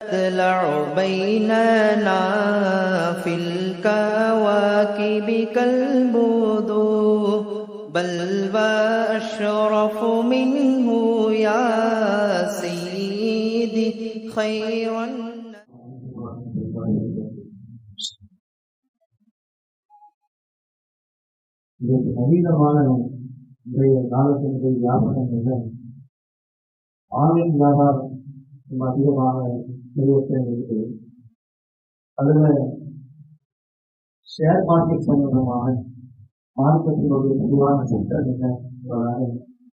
تطلع بيننا في الكواكب كالبدور بل وأشرف منه يا سيدي خير الناس இதற்கு நவீனமான இன்றைய காலத்தினுடைய வியாபாரம் மிக ஆன்லைன் வியாபாரம் ரொம்ப அதிகமாக நிறுவத்தில் இருக்குது அதில் ஷேர் மார்க்கெட் சம்பந்தமாக மார்க்கெட்டினுடைய பொதுவான சிஸ்டம் என்ன என்பதாக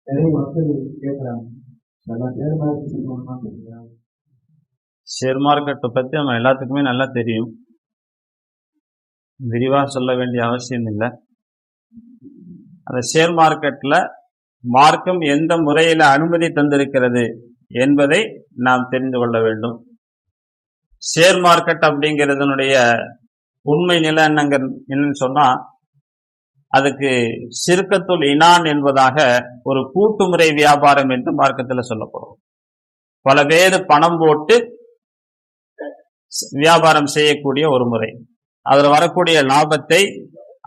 நிறைய மக்கள் கேட்குறாங்க. ஷேர் மார்க்கெட் சம்பந்தமாக கேட்குறாங்க ஷேர் மார்க்கெட்டை பற்றி நம்ம எல்லாத்துக்குமே நல்லா தெரியும். விரிவாக சொல்ல வேண்டிய அவசியம் இல்லை. அந்த ஷேர் மார்க்கெட்டில் மார்க்கம் எந்த முறையில் அனுமதி தந்திருக்கிறது என்பதை நாம் தெரிந்து கொள்ள வேண்டும். ஷேர் மார்க்கெட் அப்படிங்கிறதுனுடைய உண்மை நிலை என்னங்க என்னன்னு சொன்னா அதுக்கு சிறுக்கத்துள் இனான் என்பதாக ஒரு கூட்டுமுறை வியாபாரம் என்று மார்க்கத்தில் சொல்லப்படும் பல பேர் பணம் போட்டு வியாபாரம் செய்யக்கூடிய ஒரு முறை. அதில் வரக்கூடிய லாபத்தை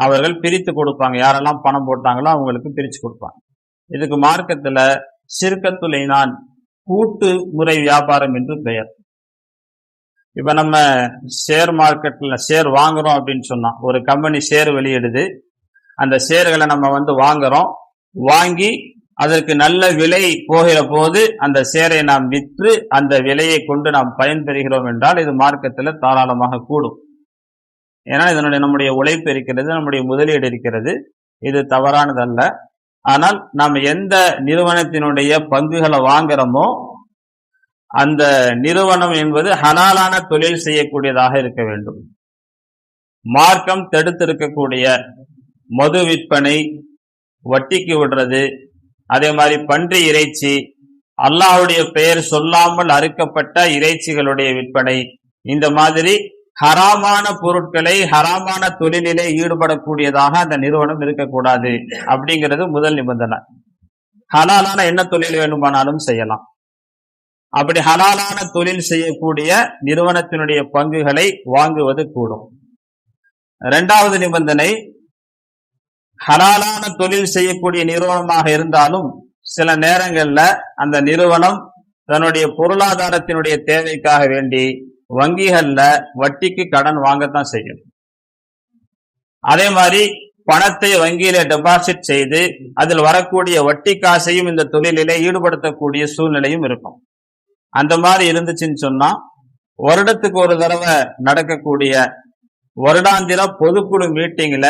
அவர்கள் பிரித்து கொடுப்பாங்க. யாரெல்லாம் பணம் போட்டாங்களோ அவங்களுக்கு பிரித்து கொடுப்பாங்க. இதுக்கு மார்க்கத்தில் சிறுக்கத்துள் இனான் கூட்டு முறை வியாபாரம் என்று பெயர். இப்ப நம்ம ஷேர் மார்க்கெட்ல ஷேர் வாங்குறோம் அப்படின்னு சொன்னால் ஒரு கம்பெனி ஷேர் வெளியிடுது. அந்த ஷேர்களை நம்ம வந்து வாங்குறோம். வாங்கி அதற்கு நல்ல விலை போகிற போது அந்த ஷேரை நாம் விற்று அந்த விலையை கொண்டு நாம் பயன்பெறுகிறோம் என்றால் இது மார்க்கத்தில் தாராளமாக கூடும். ஏன்னா இதனுடைய நம்முடைய உழைப்பு இருக்கிறது நம்முடைய முதலீடு இருக்கிறது. இது தவறானதல்ல. ஆனால் நாம் எந்த நிறுவனத்தினுடைய பங்குகளை வாங்குறோமோ அந்த நிறுவனம் என்பது ஹலாலான தொழில் செய்யக்கூடியதாக இருக்க வேண்டும். மார்க்கம் தடுத்திருக்கக்கூடிய மது விற்பனை வட்டிக்கு விடுறது அதே மாதிரி பன்றி இறைச்சி அல்லாஹுடைய பெயர் சொல்லாமல் அறுக்கப்பட்ட இறைச்சிகளுடைய விற்பனை இந்த மாதிரி ஹராமான பொருட்களை ஹராமான தொழிலிலே ஈடுபடக்கூடியதாக அந்த நிறுவனம் இருக்கக்கூடாது அப்படிங்கிறது முதல் நிபந்தனை. ஹலாலான என்ன தொழில் வேண்டுமானாலும் செய்யலாம். அப்படி ஹலாலான தொழில் செய்யக்கூடிய நிறுவனத்தினுடைய பங்குகளை வாங்குவது கூடும். இரண்டாவது நிபந்தனை ஹலாலான தொழில் செய்யக்கூடிய நிறுவனமாக இருந்தாலும் சில நேரங்கள்ல அந்த நிறுவனம் தன்னுடைய பொருளாதாரத்தினுடைய தேவைக்காக வேண்டி வங்கிகள்ல வட்டிக்கு கடன் வாங்கத்தான் செய்யும். அதே மாதிரி பணத்தை வங்கியில டெபாசிட் செய்து அதில் வரக்கூடிய வட்டி காசையும் இந்த தொழிலிலே ஈடுபடுத்தக்கூடிய சூழ்நிலையும் இருக்கும். அந்த மாதிரி இருந்துச்சுன்னு சொன்னா வருடத்துக்கு ஒரு தடவை நடக்கக்கூடிய வருடாந்திர பொதுக்குழு மீட்டிங்ல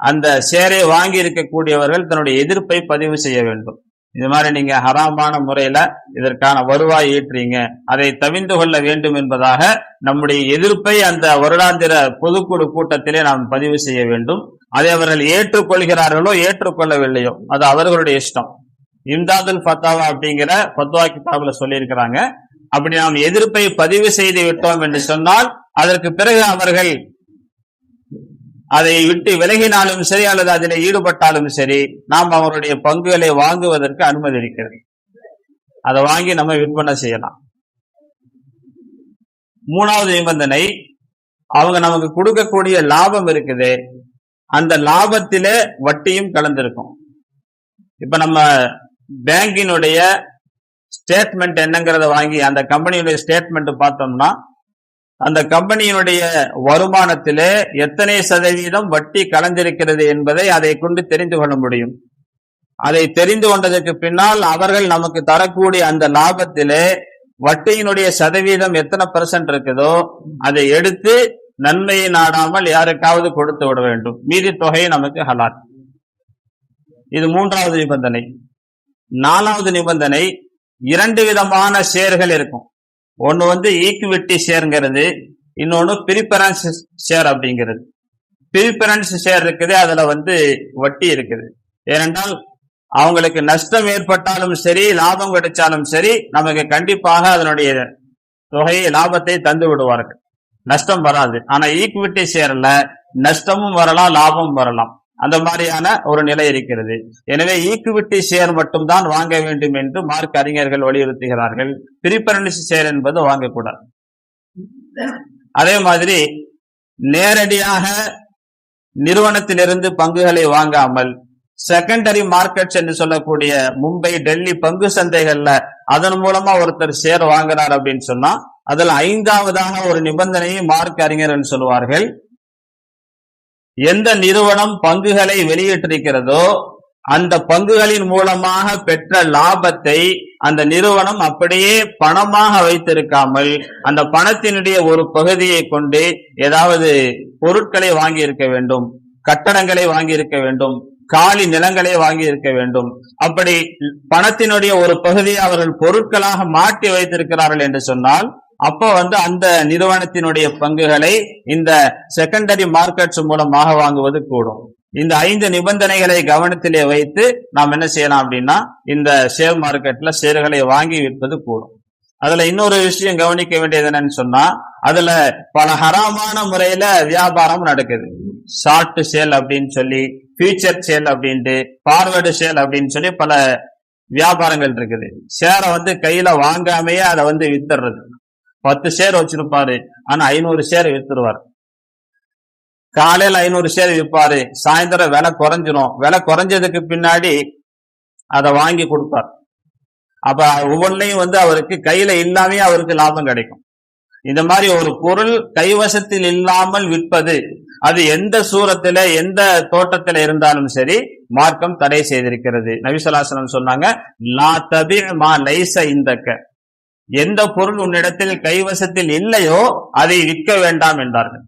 அந்த ஷேரை வாங்கி இருக்கக்கூடியவர்கள் தன்னுடைய எதிர்ப்பை பதிவு செய்ய வேண்டும். இது மாதிரி நீங்க ஹராமான முறையில இதற்கான வருவாய் ஈட்டுறீங்க. அதை தவிந்து கொள்ள வேண்டும் என்பதாக நம்முடைய எதிர்ப்பை அந்த வருடாந்திர பொதுக்குழு கூட்டத்திலே நாம் பதிவு செய்ய வேண்டும். அதை அவர்கள் ஏற்றுக்கொள்கிறார்களோ ஏற்றுக்கொள்ளவில்லையோ அது அவர்களுடைய இஷ்டம். இம்தாதுல் ஃபத்தாவா அப்படிங்கிற ஃபத்வா கிதாபுல சொல்லியிருக்கிறாங்க. அப்படி நாம் எதிர்ப்பை பதிவு செய்து விட்டோம் என்று சொன்னால் அதற்கு பிறகு அவர்கள் அதை விட்டு விலகினாலும் சரி அல்லது அதில் ஈடுபட்டாலும் சரி நாம் அவருடைய பங்குகளை வாங்குவதற்கு அனுமதி இருக்கிறது. அதை வாங்கி நம்ம விற்பனை செய்யலாம். மூணாவது நிபந்தனை அவங்க நமக்கு கொடுக்கக்கூடிய லாபம் இருக்குது. அந்த லாபத்திலே வட்டியும் கலந்திருக்கும். இப்ப நம்ம பேங்கினுடைய ஸ்டேட்மெண்ட் என்னங்கிறத வாங்கி அந்த கம்பெனியுடைய ஸ்டேட்மெண்ட் பார்த்தோம்னா அந்த கம்பெனியினுடைய வருமானத்திலே எத்தனை சதவீதம் வட்டி கலந்திருக்கிறது என்பதை அதை கொண்டு தெரிந்து கொள்ள முடியும். அதை தெரிந்து கொண்டதற்கு பின்னால் அவர்கள் நமக்கு தரக்கூடிய அந்த லாபத்திலே வட்டியினுடைய சதவீதம் எத்தனை பெர்சன்ட் இருக்குதோ அதை எடுத்து நன்மையை நாடாமல் யாருக்காவது கொடுத்து விட வேண்டும். மீதி தொகையை நமக்கு ஹலால். இது மூன்றாவது நிபந்தனை. நாலாவது நிபந்தனை இரண்டு விதமான ஷேர்கள் இருக்கும். ஒன்னு வந்து ஈக்விட்டி ஷேருங்கிறது இன்னொன்னு பிரிபரன்ஸ் ஷேர் அப்படிங்கிறது. பிரிபரன்ஸ் ஷேர் இருக்குது அதுல வந்து வட்டி இருக்குது. ஏனென்றால் அவங்களுக்கு நஷ்டம் ஏற்பட்டாலும் சரி லாபம் கிடைச்சாலும் சரி நமக்கு கண்டிப்பாக அதனுடைய தொகையை லாபத்தை தந்து விடுவார்கள். நஷ்டம் வராது. ஆனா ஈக்விட்டி ஷேர்ல நஷ்டமும் வரலாம் லாபமும் வரலாம். அந்த மாதிரியான ஒரு நிலை இருக்கிறது. எனவே ஈக்குவிட்டி ஷேர் மட்டும்தான் வாங்க வேண்டும் என்று மார்க் அறிஞர்கள் வலியுறுத்துகிறார்கள். பிரிபரன்ஸ் ஷேர் என்பது வாங்கக்கூடாது. அதே மாதிரி நேரடியாக நிறுவனத்திலிருந்து பங்குகளை வாங்காமல் செகண்டரி மார்க்கெட்ஸ் என்று சொல்லக்கூடிய மும்பை டெல்லி பங்கு சந்தைகள்ல அதன் மூலமா ஒருத்தர் ஷேர் வாங்குறார் அப்படின்னு சொன்னா அதுல ஐந்தாவதாக ஒரு நிபந்தனையை மார்க் அறிஞர் சொல்லுவார்கள். எந்த நிறுவனம் பங்குகளை வெளியிட்டிருக்கிறதோ அந்த பங்குகளின் மூலமாக பெற்ற லாபத்தை அந்த நிறுவனம் அப்படியே பணமாக வைத்திருக்காமல் அந்த பணத்தினுடைய ஒரு பகுதியை கொண்டு ஏதாவது பொருட்களை வாங்கி இருக்க வேண்டும் கட்டடங்களை வாங்கி இருக்க வேண்டும் காலி நிலங்களை வாங்கி இருக்க வேண்டும். அப்படி பணத்தினுடைய ஒரு பகுதியை அவர்கள் பொருட்களாக மாட்டி வைத்திருக்கிறார்கள் என்று சொன்னால் அப்போ வந்து அந்த நிறுவனத்தினுடைய பங்குகளை இந்த செகண்டரி மார்க்கெட்ஸ் மூலமாக வாங்குவது கூடும். இந்த ஐந்து நிபந்தனைகளை கவனத்திலே வைத்து நாம் என்ன செய்யலாம் அப்படின்னா இந்த ஷேர் மார்க்கெட்ல ஷேர்களை வாங்கி விற்பது கூடும். அதுல இன்னொரு விஷயம் கவனிக்க வேண்டியது என்னன்னு சொன்னா அதுல பல ஹராமான முறையில வியாபாரம் நடக்குது. ஷார்ட் சேல் அப்படின்னு சொல்லி ஃபியூச்சர் சேல் அப்படின்ட்டு ஃபார்வர்டு சேல் அப்படின்னு சொல்லி பல வியாபாரங்கள் இருக்குது. ஷேரை வந்து கையில வாங்காமையே அதை வந்து வித்துறது பத்து ஷேர் வச்சிருப்பாரு. ஆனா ஐநூறு ஷேர் வித்துருவார். காலையில ஐநூறு ஷேர் விற்பாரு சாயந்தரம் விலை குறைஞ்சிரும். விலை குறைஞ்சதுக்கு பின்னாடி அதை வாங்கி கொடுப்பார். அப்ப ஒவ்வொன்றையும் வந்து அவருக்கு கையில இல்லாமே அவருக்கு லாபம் கிடைக்கும். இந்த மாதிரி ஒரு பொருள் கைவசத்தில் இல்லாமல் விற்பது அது எந்த சூரத்துல எந்த தோட்டத்துல இருந்தாலும் சரி மார்க்கம் தடை செய்திருக்கிறது. நபிசலாசனம் சொன்னாங்க லா தபி மா லைச இந்தக்க. எந்த பொருள் உன்னிடத்தில் கைவசத்தில் இல்லையோ அதை விற்க வேண்டாம் என்றார்கள்.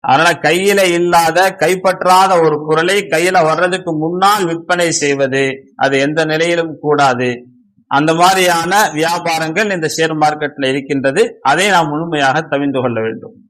அதனால கையில இல்லாத கைப்பற்றாத ஒரு பொருளை கையில வர்றதுக்கு முன்னால் விற்பனை செய்வது அது எந்த நிலையிலும் கூடாது. அந்த மாதிரியான வியாபாரங்கள் இந்த ஷேர் மார்க்கெட்ல இருக்கின்றது. அதை நாம் முழுமையாக தவிர்ந்து கொள்ள வேண்டும்.